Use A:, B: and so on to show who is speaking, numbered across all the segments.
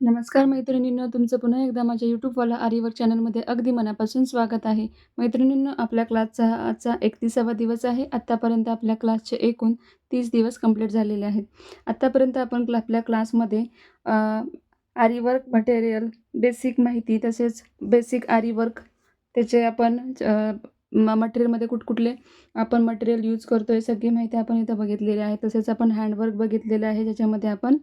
A: नमस्कार मैत्रिणींनो तुमचं पुन्हा एकदा माझ्या यूट्यूबवाला आरीवर्क चॅनलमध्ये अगदी मनापासून स्वागत आहे. मैत्रिणींनो आपल्या क्लासचा आजचा एकतीसावा दिवस आहे. आत्तापर्यंत आपल्या क्लासचे एकूण तीस दिवस कंप्लीट झालेले आहेत. आत्तापर्यंत आपण क्ला आपल्या क्लासमध्ये आरीवर्क मटेरियल बेसिक माहिती तसेच बेसिक आरीवर्क त्याचे आपण म मटेरियलमध्ये कुठकुठले आपण मटेरियल यूज करतो आहे सगळी माहिती आपण इथं बघितलेली आहे. तसेच आपण हँडवर्क बघितलेलं आहे ज्याच्यामध्ये आपण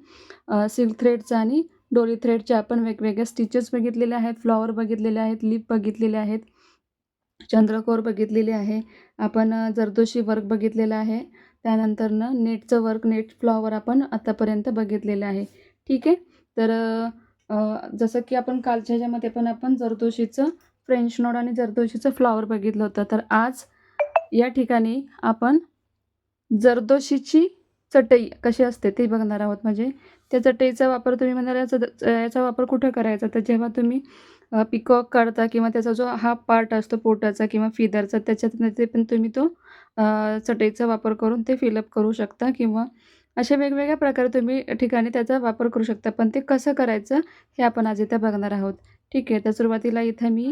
A: सिल्क थ्रेडचा आणि डोरी थ्रेडचे आपण वेगवेगळ्या स्टिचेस बघितलेले आहेत फ्लॉवर बघितलेले आहेत लिप बघितलेले आहेत चंद्रकोर बघितलेले आहे. आपण जरदोशी वर्क बघितलेलं आहे. त्यानंतरनं नेटचं वर्क नेट फ्लॉवर आपण आत्तापर्यंत बघितलेलं आहे. ठीक आहे? तर जसं की आपण कालच्या ह्याच्यामध्ये पण आपण जरदोशीचं फ्रेंच नोड आणि जरदोशीचं फ्लॉवर बघितलं होतं. तर आज या ठिकाणी आपण जरदोशीची चटई कशी असते ते बघणार आहोत म्हणजे त्या चटईचा वापर तुम्ही म्हणाल याचा याचा वापर कुठं करायचा? तर जेव्हा तुम्ही पिकॉक काढता किंवा त्याचा जो हा पार्ट असतो पोटाचा किंवा फिदरचा त्याच्यात ते पण तुम्ही तो चटईचा वापर करून ते फिलअप करू शकता किंवा अशा वेगवेगळ्या प्रकारे तुम्ही ठिकाणी त्याचा वापर करू शकता. पण ते कसं करायचं हे आपण आज इथं बघणार आहोत. ठीक आहे तर सुरुवातीला इथं मी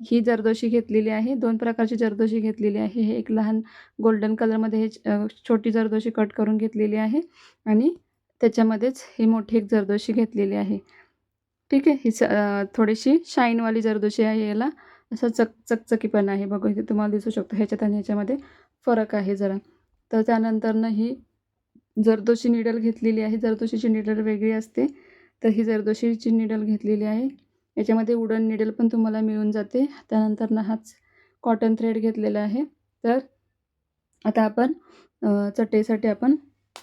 A: ही जरदोशी घेतलेली आहे. दोन प्रकारची जरदोशी घेतलेली आहे. हे एक लहान गोल्डन कलरमध्ये हे छोटी जरदोशी कट करून घेतलेली आहे. आणि त्याच्यामध्येच ही मोठी एक जरदोशी घेतलेली आहे. ठीक आहे ही स थोडीशी शाईनवाली जरदोशी आहे याला. असं चक चकचकीपणा आहे. बघू इथे तुम्हाला दिसू शकतो ह्याच्यात आणि ह्याच्यामध्ये फरक आहे जरा. तर त्यानंतरनं ही जरदोशी निडल घेतलेली आहे. जरदोशीची निडल वेगळी असते. तर ही जरदोशीची निडल घेतलेली आहे. याच्यामध्ये वुडन निडल पण तुम्हाला मिळून जाते. त्यानंतरनं हाच कॉटन थ्रेड घेतलेला आहे. तर आता आपण चटईसाठी आपण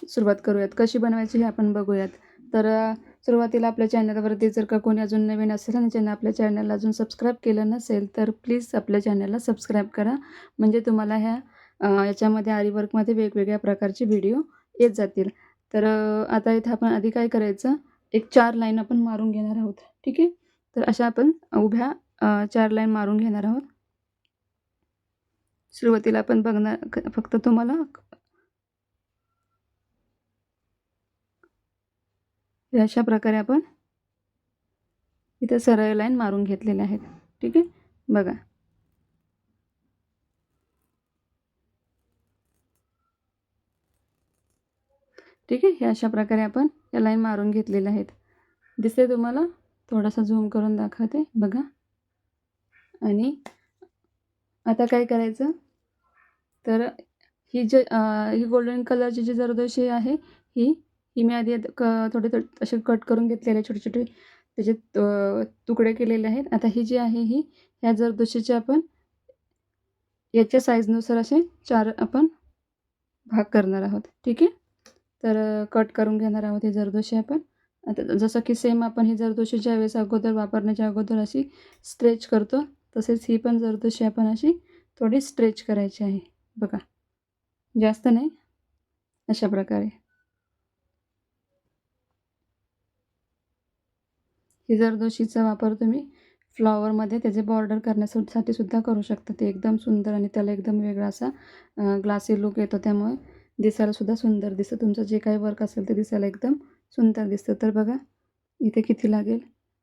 A: सुरुवात करूयात. कशी बनवायची हे आपण बघूयात. तर सुरुवातीला आपल्या चॅनलवरती जर का कोणी अजून नवीन असेल आणि ज्यांना आपल्या चॅनलला अजून सबस्क्राईब केलं नसेल तर प्लीज आपल्या चॅनलला सबस्क्राईब करा. म्हणजे तुम्हाला ह्या याच्यामध्ये आरीवर्कमध्ये वेगवेगळ्या प्रकारचे व्हिडिओ येत जातील. तर आता इथं आपण आधी काय करायचं? एक चार लाईन आपण मारून घेणार आहोत. ठीक आहे? तर अशा आपण उभ्या चार लाईन मारून घेणार आहोत. सुरुवातीला आपण बघणार फक्त तुम्हाला अशा प्रकारे आपण इथं सरळ लाईन मारून घेतलेल्या आहेत. ठीक आहे? बघा. ठीक आहे? हे अशा प्रकारे आपण या लाईन मारून घेतलेल्या आहेत. दिसते तुम्हाला? थोडासा झूम करून दाखवते. बघा. आणि आता काय करायचं? तर ही जे ही गोल्डन कलरची जी जरदोशी आहे ही ही मी आधी क थोडे थोडे असे कट करून घेतलेले छोटे छोटे त्याचे तुकडे केलेले आहेत. आता ही जी आहे ही ह्या जरदोशीचे आपण याच्या साईजनुसार असे चार आपण भाग करणार आहोत. ठीक आहे? तर कट करून घेणार आहोत ही जरदोशी आपण. आता जसं की सेम आपण ही जरदोशी ज्यावेळेस अगोदर वापरण्याच्या अगोदर अशी स्ट्रेच करतो तसेच ही पण जरदोशी आपण अशी थोडी स्ट्रेच करायची आहे. बघा. जास्त नाही. अशा प्रकारे. ही जरदोशीचा वापर तुम्ही फ्लॉवरमध्ये त्याचे बॉर्डर करण्यासाठी सुद्धा करू शकता. ते एकदम सुंदर आणि त्याला एकदम वेगळा असा ग्लासी लुक येतो. त्यामुळे दिसायला सुद्धा सुंदर दिसतं. तुमचं जे काही वर्क असेल ते दिसायला एकदम सुंदर दिसतं. तर बघा इथे किती लागेल?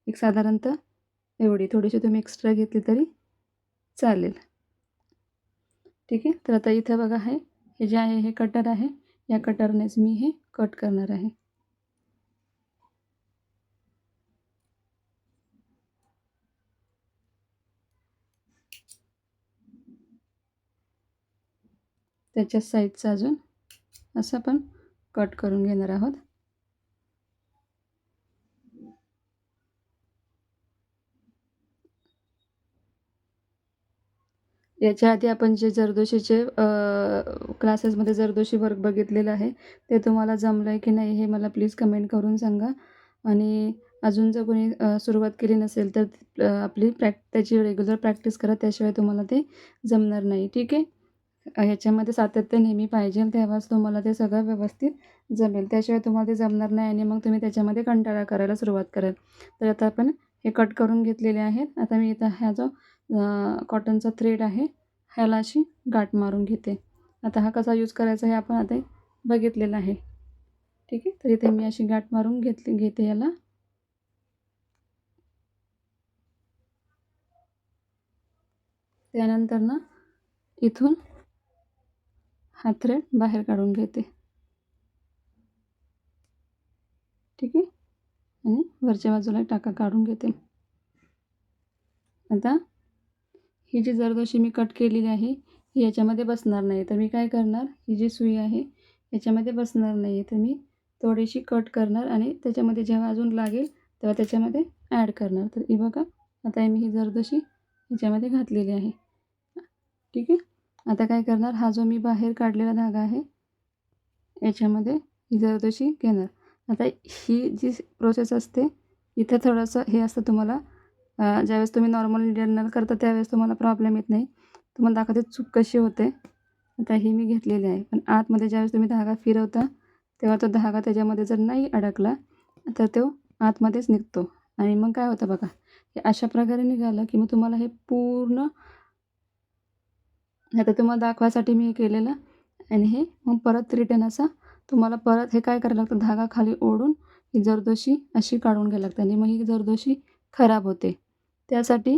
A: एक साधारणतः एवढी. थोडीशी तुम्ही एक्स्ट्रा घेतली तरी चालेल. ठीक आहे? तर आता इथं बघा आहे हे जे आहे हे कटर आहे. या कटरनेच मी हे कट करणार आहे. त्याच्या साईजचं अजून. असं आपण कट करून घेणार आहोत. याच्या आधी आपण जे जरदोशीचे क्लासेसमध्ये जरदोशी वर्क बघितलेलं आहे ते तुम्हाला जमलं आहे की नाही हे मला प्लीज कमेंट करून सांगा. आणि अजून जर कोणी सुरुवात केली नसेल तर आपली प्रॅक् त्याची रेग्युलर प्रॅक्टिस करा त्याशिवाय तुम्हाला ते जमणार नाही. ठीक आहे? ह्याच्यामध्ये सातत्य नेहमी पाहिजे तेव्हाच तुम्हाला ते सगळं व्यवस्थित जमेल. त्याशिवाय तुम्हाला ते जमणार नाही आणि मग तुम्ही त्याच्यामध्ये कंटाळा करायला सुरुवात कराल. तर आता आपण हे कट करून घेतलेले आहेत. आता मी इथं ह्या जो कॉटनचा थ्रेड आहे ह्याला अशी गाठ मारून घेते. आता हा कसा यूज करायचा हे आपण आता बघितलेलं आहे. ठीक आहे? तर इथे मी अशी गाठ मारून घेतली घेते याला. त्यानंतर ना इथून हा थ्रेड बाहेर काढून घेते. ठीक आहे? आणि वरच्या बाजूला टाका काढून घेते. आता ही जी जरदोशी मी कट केलेली आहे ही याच्यामध्ये बसणार नाही तर मी काय करणार? ही जी सुई आहे याच्यामध्ये बसणार नाही आहे तर मी थोडीशी कट करणार आणि त्याच्यामध्ये जेव्हा अजून लागेल तेव्हा त्याच्यामध्ये ॲड करणार. तर ही बघा आता मी ही जरदोशी याच्यामध्ये घातलेली आहे. ठीक आहे? आता काय करणार? हा जो मी बाहेर काढलेला धागा आहे याच्यामध्ये ही जरदोशी घेणार. आता ही जी प्रोसेस असते इथं थोडंसं हे असतं तुम्हाला. ज्यावेळेस तुम्ही नॉर्मल जर्नल करता त्यावेळेस तुम्हाला प्रॉब्लेम येत नाही. तुम्हाला दाखवते चूक कशी होते. आता ही मी घेतलेली आहे. पण आतमध्ये ज्यावेळेस तुम्ही धागा फिरवता तेव्हा तो धागा त्याच्यामध्ये जर नाही अडकला तर तो आतमध्येच निघतो. आणि मग काय होतं बघा हे अशा प्रकारे निघालं की मग तुम्हाला हे पूर्ण आता तुम्हाला दाखवायसाठी मी हे केलेलं. आणि हे मग परत रिटर्न असा. तुम्हाला परत हे काय करायला लागतं? धागा खाली ओढून ही जरदोशी अशी काढून घ्यायला लागते. आणि मग ही जरदोशी खराब होते. त्यासाठी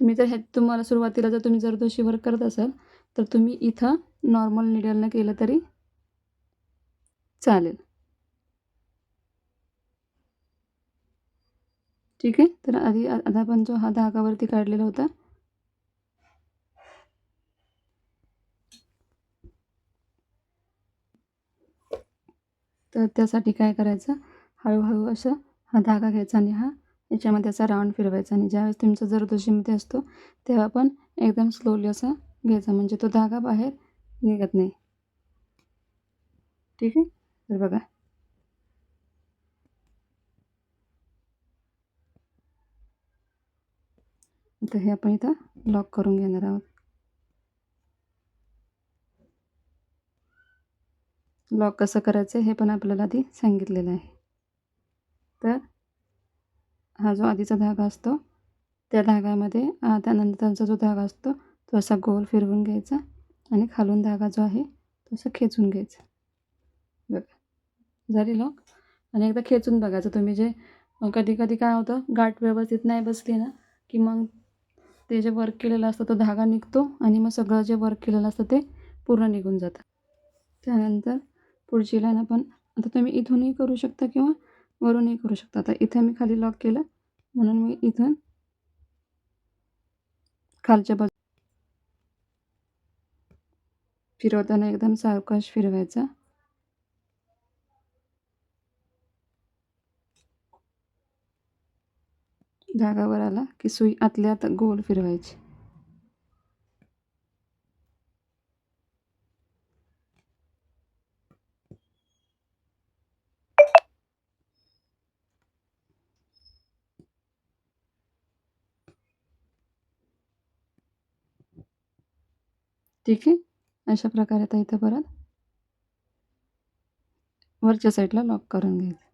A: तुम्ही जर हे तुम्हाला सुरुवातीला जर तुम्ही जरदोशी वर्क करत असाल तर तुम्ही इथं नॉर्मल निडलनं केलं तरी चालेल. ठीक आहे? तर आधी आता आपण जो हा धागावरती काढलेला होता तर त्यासाठी काय करायचं? हळूहळू असं हा धागा घ्यायचा आणि हा याच्यामध्ये असा राऊंड फिरवायचा आणि ज्यावेळेस तुमचा जरदोशीमध्ये असतो तेव्हा पण एकदम स्लोली असा घ्यायचा. म्हणजे तो धागा बाहेर निघत नाही. ठीक आहे? तर बघा. आता हे आपण इथं लॉक करून घेणार आहोत. लॉक कसं करायचं हे पण आपल्याला आधी सांगितलेलं आहे. तर हा जो आधीचा धागा असतो त्या धाग्यामध्ये त्यानंतरचा जो धागा असतो तो असा गोल फिरवून घ्यायचा आणि खालून धागा जो आहे तो असा खेचून घ्यायचा. बघा. झाली लॉक आणि एकदा खेचून बघायचं तुम्ही जे कधी कधी काय होतं गाठ व्यवस्थित नाही बसली ना की मग ते जे वर्क केलेलं असतं तो धागा निघतो आणि मग सगळं जे वर्क केलेलं असतं ते पूर्ण निघून जातं. त्यानंतर पुढची लाईन आपण आता तुम्ही इथूनही करू शकता किंवा वरूनही करू शकता. आता इथे मी खाली लॉक केलं म्हणून मी इथून खालच्या बाजू फिरवताना एकदम सावकाश फिरवायचा. धागावर आला की सुई आतल्या आत गोल फिरवायची. ठीक आहे अशा प्रकारे आता इथं परत. वरच्या साईडला लॉक करून घ्यायचं.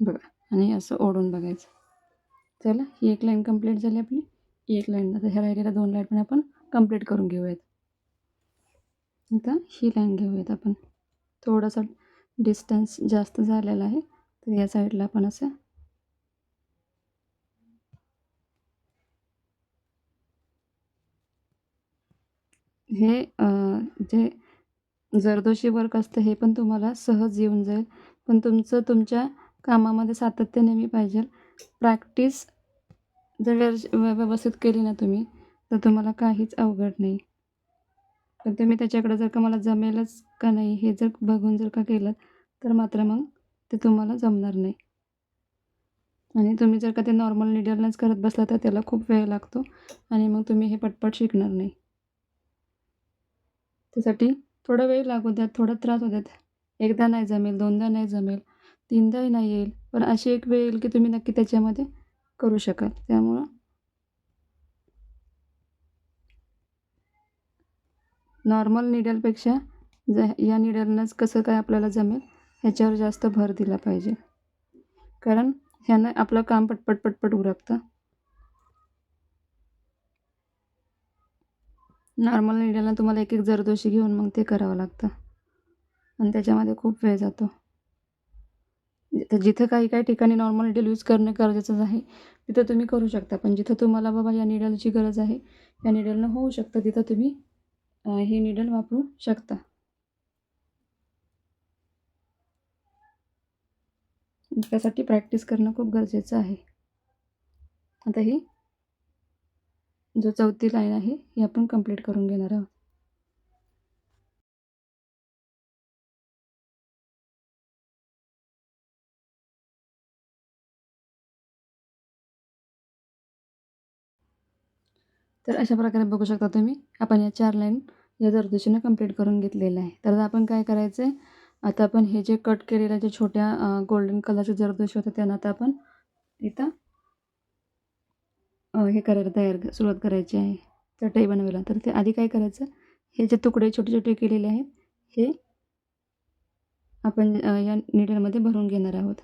A: बघा आणि असं ओढून बघायचं. चला ही एक लाईन कंप्लीट झाली आपली. ही एक लाईन आता ह्या राहिलेल्या दोन लाईन पण आपण कंप्लीट करून घेऊयात. आता ही लाईन घेऊयात आपण. थोडासा डिस्टन्स जास्त झालेला आहे. तर या साईडला आपण असं. हे जे जरदोशी वर्क असतं हे पण तुम्हाला सहज येऊन जाईल. पण तुमचं तुमच्या कामामध्ये सातत्य नेहमी पाहिजे. प्रॅक्टिस जर व्यवस्थित केली ना तुम्ही तर तुम्हाला काहीच अवघड नाही. पण तुम्ही त्याच्याकडं जर का मला जमेलच का नाही हे जर बघून जर का केलं तर मात्र मग ते तुम्हाला जमणार नाही. आणि तुम्ही जर का ते नॉर्मल निडलनेच करत बसला तर त्याला खूप वेळ लागतो आणि मग तुम्ही हे पटपट शिकणार नाही. त्यासाठी थोडा वेळ लागू द्यात थोडा त्रास होऊ द्यात एकदा नाही जमेल दोनदा नाही जमेल तीनदाही नाही येईल पण अशी एक वेळ येईल की तुम्ही नक्की त्याच्यामध्ये करू शकाल. त्यामुळं नॉर्मल निडलपेक्षा ज या निडलनंच कसं काय आपल्याला जमेल ह्याच्यावर जास्त भर दिला पाहिजे. कारण ह्यानं आपलं काम पटपट पटपट उरकतं. नॉर्मल निडलनं तुम्हाला एक एक जरदोशी घेऊन मग ते करावं लागतं. आणि त्याच्यामध्ये खूप वेळ जातो. तर जिथं काही काही ठिकाणी नॉर्मल निडल यूज करणं गरजेचंच आहे तिथं तुम्ही करू शकता. पण जिथं तुम्हाला बाबा या निडलची गरज आहे या निडलनं होऊ शकतं तिथं तुम्ही हे निडल वापरू शकता. त्यासाठी प्रॅक्टिस करणं खूप गरजेचं आहे. आता ही जो चौथी लाईन आहे ही आपण कंप्लीट करून घेणार आहोत. तर अशा प्रकारे बघू शकता तुम्ही आपण या चार लाईन या जरदोशीनं कंप्लीट करून घेतलेलं आहे. तर आपण काय करायचं आहे आता आपण हे जे कट केलेल्या जे छोट्या गोल्डन कलरचे जरदोशी होते त्यांना आता आपण इथं हे करायला तयार सुरुवात करायची आहे. चटई बनवायला. तर ते आधी काय करायचं? हे जे तुकडे छोटे छोटे केलेले आहेत हे आपण या निडलमध्ये भरून घेणार आहोत.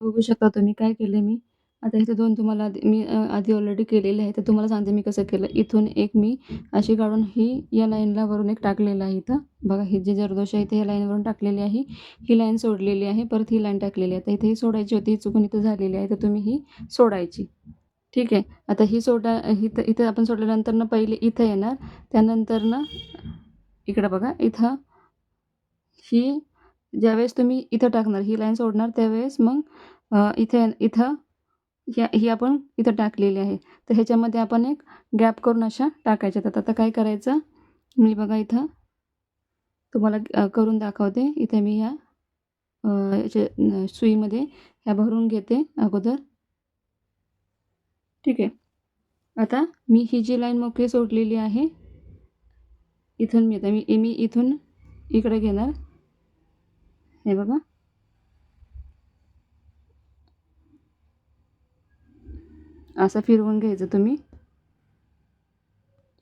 A: बघू शकता तुम्ही काय केले मी. आता इथे दोन तुम्हाला आधी मी आधी ऑलरेडी केलेले आहे. तर तुम्हाला सांगते मी कसं केलं. इथून एक मी अशी काढून ही या लाईनला वरून एक टाकलेलं आहे इथं. बघा ही जी जरदोष आहे ते ह्या लाईनवरून टाकलेली आहे. ही लाईन सोडलेली आहे परत ही लाईन टाकलेली आहे. तर इथे ही सोडायची होती ही चुकून इथं झालेली आहे. तर तुम्ही ही सोडायची. ठीक आहे? आता ही सोडा इथं इथं आपण सोडल्यानंतर ना पहिले इथं येणार. त्यानंतर ना इकडं बघा. इथं ही ज्यावेळेस तुम्ही इथं टाकणार ही लाईन सोडणार त्यावेळेस मग इथे इथं ह्या ही आपण इथं टाकलेली आहे. तर ह्याच्यामध्ये आपण एक गॅप करून अशा टाकायच्या. तर आता काय करायचं? मी बघा इथं तुम्हाला करून दाखवते. इथे मी ह्या अ, सुईमध्ये ह्या भरून घेते अगोदर. ठीक आहे. आता मी ही जी लाईन मोकळी सोडलेली आहे इथून मी आता मी मी इथून इकडे घेणार. हे बघा. असं फिरवून घ्यायचं तुम्ही.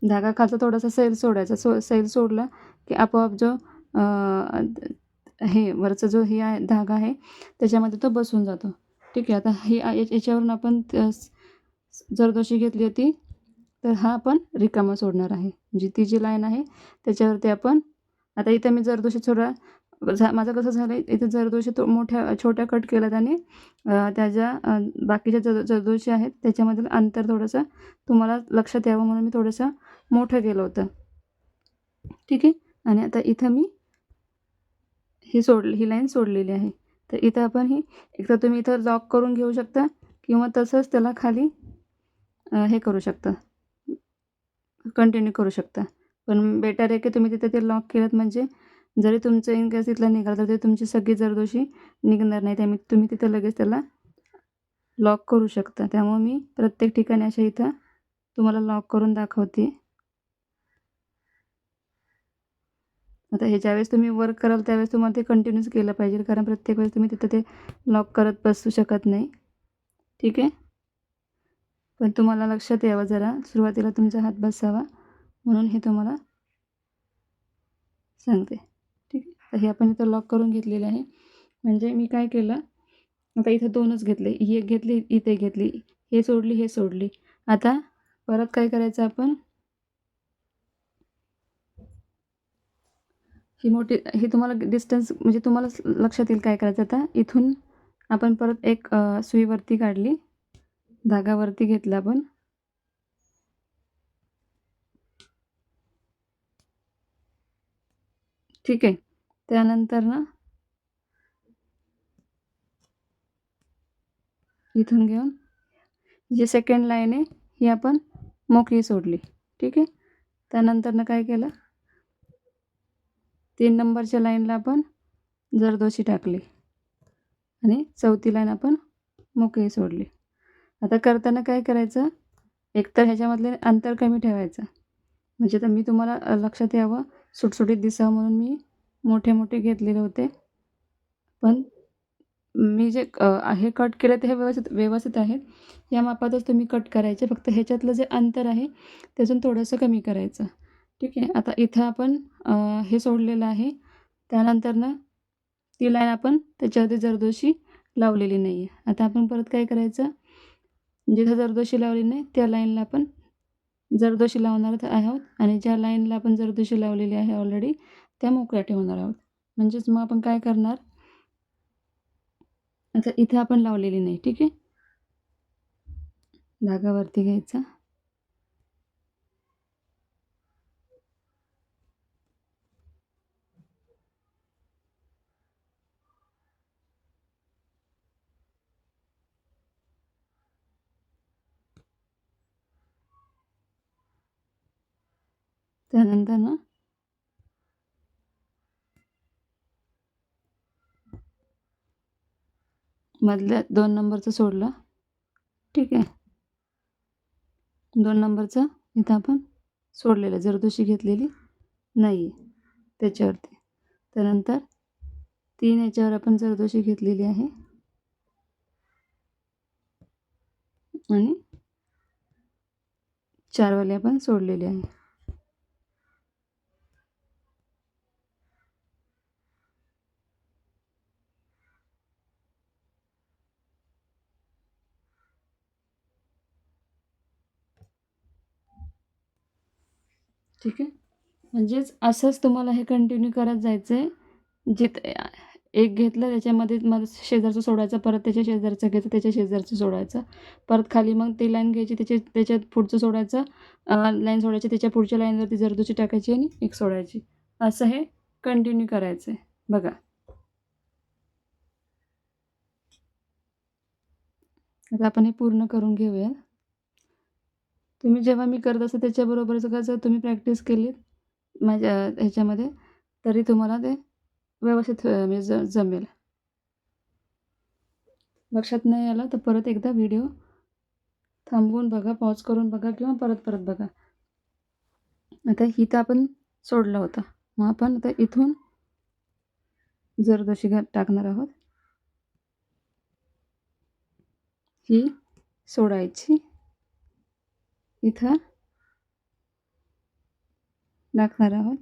A: धागा खालचा थोडासा सैल सोडायचा. सो सैल सोडला की आपोआप जो हे वरचा जो हे आहे धागा आहे त्याच्यामध्ये तो बसून जातो. ठीक आहे आता ही या- याच्यावरून आपण त- जरदोशी घेतली होती तर हा आपण रिकामा सोडणार आहे. म्हणजे ती जी लाईन आहे त्याच्यावरती आपण आता इथं मी जरदोशी सोडा झा माझं कसं झालं आहे इथं जरदोशी तो मोठ्या छोट्या कट केल्यात त्याने. त्याच्या बाकीच्या जर जरदोशी आहेत त्याच्यामधील अंतर थोडंसं तुम्हाला लक्षात यावं म्हणून मी थोडंसं मोठं केलं होतं. ठीक आहे? आणि आता इथं मी ही सोडली ही लाईन सोडलेली आहे. तर इथं आपण ही एकतर तुम्ही इथं लॉक करून घेऊ शकता किंवा तसंच त्याला खाली हे करू शकता. कंटिन्यू करू शकता. पण बेटर आहे की तुम्ही तिथे ते लॉक केलं म्हणजे जरी तुमचं इनकेस तिथलं निघालं तर ते तुमची सगळी जरदोशी निघणार नाही. त्यामुळे तुम्ही तिथं लगेच त्याला लॉक करू शकता. त्यामुळे मी प्रत्येक ठिकाणी अशा इथं तुम्हाला लॉक करून दाखवते. आता हे ज्यावेळेस तुम्ही वर्क कराल त्यावेळेस तुम्हाला ते कंटिन्यूच केलं पाहिजे. कारण प्रत्येक वेळेस तुम्ही तिथं ते लॉक करत बसू शकत नाही. ठीक आहे? पण तुम्हाला लक्षात यावं जरा. सुरुवातीला तुमचा हात बसावा. म्हणून हे तुम्हाला सांगते. तर हे आपण इथं लॉक करून घेतलेलं आहे. म्हणजे मी काय केलं? आता इथं दोनच घेतले. ही एक घेतली इथे घेतली. हे सोडली हे सोडली. आता परत काय करायचं आपण? ही मोठी हे तुम्हाला डिस्टन्स म्हणजे तुम्हाला लक्षात येईल काय करायचं आता? इथून आपण परत एक सुईवरती काढली. धागावरती घेतला आपण. ठीक आहे. त्यानंतर ना इथून घेऊन जी सेकंड लाईन आहे ही आपण मोकळी सोडली. ठीक आहे? त्यानंतर ना काय केलं? तीन नंबरच्या लाईनला आपण जरदोशी टाकली. आणि चौथी लाईन आपण मोकळी सोडली. आता करताना काय करायचं? एकतर ह्याच्यामधले अंतर कमी ठेवायचं. म्हणजे तर मी तुम्हाला लक्षात यावं. सुटसुटीत दिसावं म्हणून मी मोठे मोठे घेतलेले होते. पण मी जे हे कट केलं ते हे व्यवस्थित व्यवस्थित आहेत या मापातच तुम्ही कट करायचे. फक्त ह्याच्यातलं जे अंतर आहे त्यातून थोडंसं कमी करायचं. ठीक आहे? आता इथं आपण हे सोडलेलं आहे. त्यानंतर ना ती लाईन आपण त्याच्यावरती जरदोशी लावलेली नाही आहे आता आपण परत काय करायचं? जिथं जरदोशी लावली नाही त्या लाईनला आपण जरदोशी लावणार आहोत. आणि ज्या लाईनला आपण जरदोशी लावलेली आहे ऑलरेडी त्या मोकळ्या ठेवणार आहोत. म्हणजेच मग आपण काय करणार? आता इथे आपण लावलेली नाही ठीक आहे? धागावरती घ्यायचा. त्यानंतर ना मधल्या दोन नंबरचं सोडलं. ठीक आहे. दोन नंबरचं इथं आपण सोडलेलं जरदोशी घेतलेली नाही आहे त्याच्यावरती. त्यानंतर तीन याच्यावर आपण जरदोशी घेतलेली आहे आणि चारवाले आपण सोडलेली आहे. ठीक आहे? म्हणजेच असंच तुम्हाला हे कंटिन्यू करत जायचं आहे जिथे एक घेतलं त्याच्यामध्ये मग शेजारचं सोडायचं परत त्याच्या शेजारचं घ्यायचं त्याच्या शेजारचं सोडायचं. परत खाली मग ती लाईन घ्यायची त्याच्या त्याच्यात पुढचं सोडायचं. लाईन सोडायची त्याच्या पुढच्या लाईनवरती जरदोशी टाकायची आणि एक सोडायची. असं हे कंटिन्यू करायचं आहे बघा. आता आपण हे पूर्ण करून घेऊया तुम्ही जेव्हा मी करत असते जर का जर तुम्ही प्रॅक्टिस केली माझ्या ह्याच्यामध्ये तरी तुम्हाला ते व्यवस्थित म्हणजे ज जमेल. लक्षात नाही आलं तर परत एकदा व्हिडिओ थांबवून बघा पॉज करून बघा किंवा परत परत बघा. आता इथं आपण सोडला होता. मग आपण आता इथून जरदोशी घात टाकणार आहोत ही सोडायची. इथं टाकणार आहोत.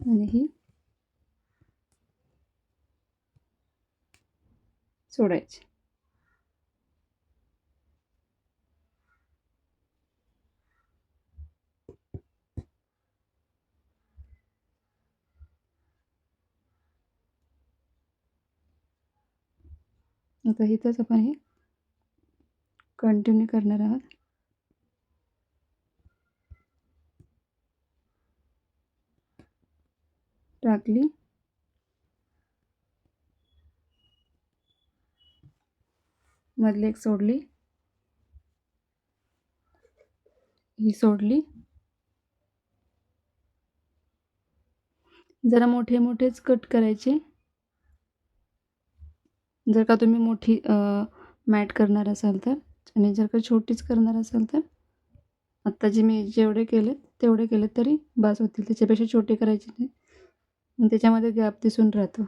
A: आणि ही सोडायची. आता इथंच आपण हे कंटिन्यू करणार आहात. टाकली. मधली एक सोडली. ही सोडली. जरा मोठे मोठेच कट करायचे. जर का तुम्ही मोठी मॅट करणार असाल तर. आणि जर का छोटीच करणार असाल तर? आत्ता जे मी जेवढे केले तेवढे केलेत तरी बास होतील. त्याच्यापेक्षा छोटे करायचे नाही. त्याच्यामध्ये गॅप दिसून राहतो.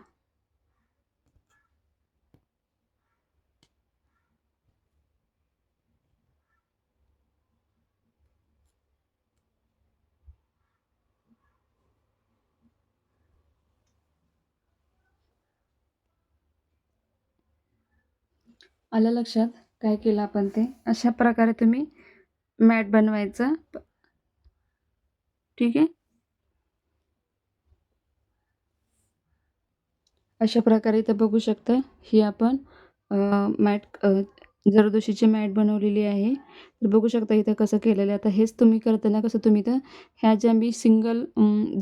A: आलं लक्षात? काय केलं आपण ते? अशा प्रकारे तुम्ही मॅट बनवायचं. ठीक आहे? अशा प्रकारे इथं बघू शकता ही आपण मॅट जरदोशीची मॅट बनवलेली आहे तर बघू शकता इथं कसं केलेलं आहे. आता हेच तुम्ही करताना कसं तुम्ही तर ह्या ज्या मी सिंगल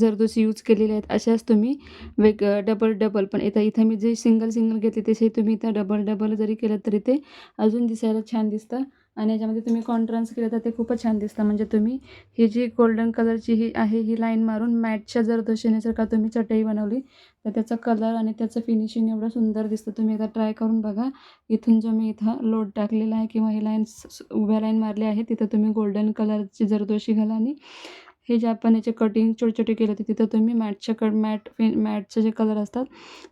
A: जरदोशी यूज केलेल्या आहेत अशाच तुम्ही वेग डबल डबल पण इथं इथं मी जे सिंगल सिंगल घेतले तसे तुम्ही इथं डबल डबल जरी केलं तरी ते अजून दिसायला छान दिसतं. आणि याच्यामध्ये तुम्ही कॉन्ट्रान्स केलं तर ते खूपच छान दिसतं. म्हणजे तुम्ही ही जी गोल्डन कलरची ही आहे ही लाईन मारून मॅटच्या जरदोशीने जर का तुम्ही चटई बनवली तर त्याचा कलर आणि त्याचं फिनिशिंग एवढं सुंदर दिसतं. तुम्ही एकदा ट्राय करून बघा. इथून जो मी इथं लोड टाकलेला आहे किंवा ही लाईन उभ्या लाईन मारली आहे तिथं तुम्ही गोल्डन कलरची जरदोशी घाला आणि हे जे आपण याचे कटिंग छोटे छोटे केले होते तिथं तुम्ही मॅटच्या कट मॅट फिन मॅटचे जे कलर असतात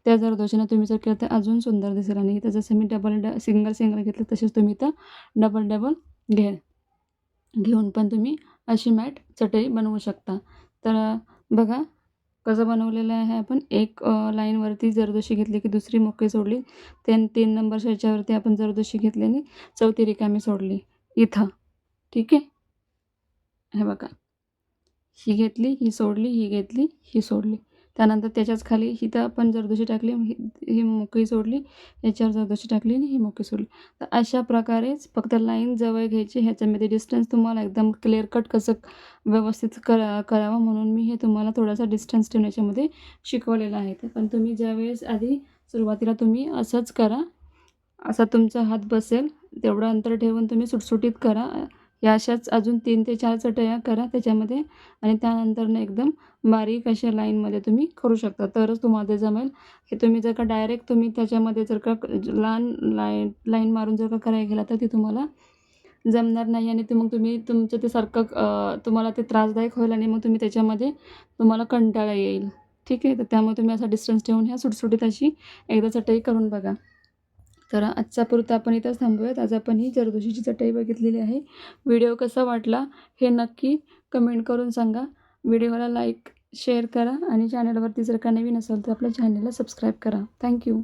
A: त्या जरदोशीनं तुम्ही जर केलं तर अजून सुंदर दिसेल. आणि इथं जसं मी डबल ड सिंगल सिंगल घेतलं तसेच तुम्ही इथं डबल डबल घे घेऊन पण तुम्ही अशी मॅट चटई बनवू शकता. तर बघा कसं बनवलेलं आहे आपण. एक लाईनवरती जरदोशी घेतली की दुसरी मोकळी सोडली त्यान तीन नंबरच्या शेच्यावरती आपण जरदोशी घेतली आणि चौथी रिकामी सोडली. इथं. ठीक आहे? हे बघा. ही घेतली ही सोडली ही घेतली ही सोडली. त्यानंतर त्याच्याच खाली इथं आपण जरदोशी टाकली ही ही मोकळी सोडली याच्यावर जरदोशी टाकली आणि ही मोकळी सोडली. तर अशा प्रकारेच फक्त लाईन जवळ घ्यायची ह्याच्यामध्ये डिस्टन्स तुम्हाला एकदम क्लिअर कट कसं व्यवस्थित करा करावं म्हणून मी हे तुम्हाला थोडासा डिस्टन्स ठेवण्याच्यामध्ये शिकवलेलं आहे तर पण तुम्ही ज्यावेळेस आधी सुरुवातीला तुम्ही असंच करा असा तुमचा हात बसेल तेवढं अंतर ठेवून तुम्ही सुटसुटीत करा या अशाच अजून तीन ते चार चटया करा त्याच्यामध्ये. आणि त्यानंतरनं एकदम बारीक अशा लाईनमध्ये तुम्ही करू शकता. तरच तुम्हाला ते जमेल. हे तुम्ही जर का डायरेक्ट तुम्ही त्याच्यामध्ये जर का लहान लाईन लाईन मारून जर का करायला गेला तर ती तुम्हाला जमणार नाही आणि ते मग तुम्ही तुमचं ते सारखं तुम्हाला ते त्रासदायक होईल आणि मग तुम्ही त्याच्यामध्ये तुम्हाला कंटाळा येईल. ठीक आहे? तर त्यामुळे तुम्ही असा डिस्टन्स ठेवून ह्या सुटसुटीत अशी एकदा चटई करून बघा. तर आजचा पुरता आपण इथंच थांबूयात. आज आपण ही जरदोशीची चटई बघितलेली आहे. व्हिडिओ कसा वाटला हे नक्की कमेंट करून सांगा. व्हिडिओला लाईक शेअर करा आणि चॅनलवरती जर का नवीन असेल तर आपल्या चॅनलला सबस्क्राईब करा. थँक्यू.